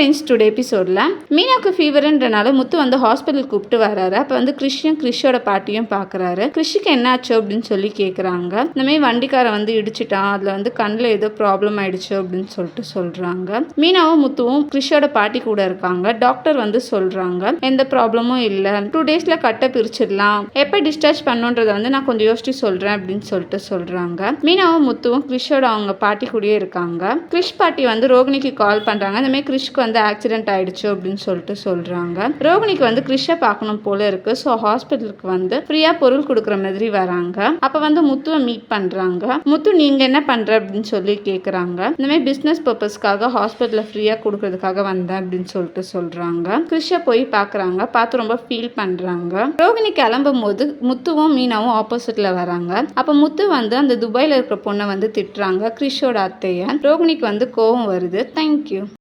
Friends today எபிசோடில் மீனாக்கு ஃபீவர்ன்றனால முத்து வந்து hospital கூப்பிட்டு வராரு அப்போ வந்து கிறிஷையும் கிறிஷோட பாட்டியும் பார்க்குறாரு கிறிஷுக்கு என்னாச்சு அப்படின்னு சொல்லி கேட்குறாங்க இந்த மாதிரி வண்டிக்காரன் வந்து இடிச்சிட்டான். அதில் வந்து கண்ணில் ஏதோ ப்ராப்ளம் ஆயிடுச்சு அப்படின்னு சொல்லிட்டு சொல்கிறாங்க மீனாவும் முத்துவும் கிறிஷோட பாட்டி கூட இருக்காங்க. டாக்டர் வந்து சொல்கிறாங்க எந்த ப்ராப்ளமும் இல்லை. டூ டேஸில் கட்டை பிரிச்சிடலாம். எப்போ டிஸ்சார்ஜ் பண்ணுன்றதை வந்து நான் கொஞ்சம் யோசிச்சு சொல்கிறேன் அப்படின்னு சொல்லிட்டு சொல்கிறாங்க மீனாவும் முத்துவும் கிறிஷோட அவங்க பாட்டி கூடயே இருக்காங்க. கிறிஷ் பாட்டி வந்து ரோகிணிக்கு கால் பண்ணுறாங்க இந்த மாதிரி கிறிஷ்க்கு வந்து ஆக்சிடென்ட் ஆயிடுச்சு அப்படின்னு சொல்லிட்டு சொல்கிறாங்க ரோகிணிக்கு வந்து கிறிஷை பார்க்கணும் போல இருக்கு. ஸோ ஹாஸ்பிட்டலுக்கு வந்து ஃப்ரீயாக பொருள் கொடுக்குற மாதிரி வராங்க. அப்போ வந்து முத்துவை மீட் பண்ணுறாங்க முத்து நீங்கள் என்ன பண்ணுற அப்படின்னு சொல்லி கேட்குறாங்க இந்த மாதிரி பிஸ்னஸ் பர்பஸ்க்காக ஹாஸ்பிட்டலில் ஃப்ரீயாக கொடுக்கறதுக்காக வந்தேன் அப்படின்னு சொல்லிட்டு சொல்கிறாங்க கிறிஷை போய் பார்க்குறாங்க. பார்த்து ரொம்ப ஃபீல் பண்ணுறாங்க ரோகிணி கிளம்பும் போது முத்துவும் மீனாவும் ஆப்போசிட்டில் வராங்க. அப்போ முத்து வந்து அந்த துபாயில் இருக்கிற பொண்ணை வந்து திட்டுறாங்க. கிறிஷோட அத்தையை. ரோகிணிக்கு வந்து கோவம் வருது. தேங்க்யூ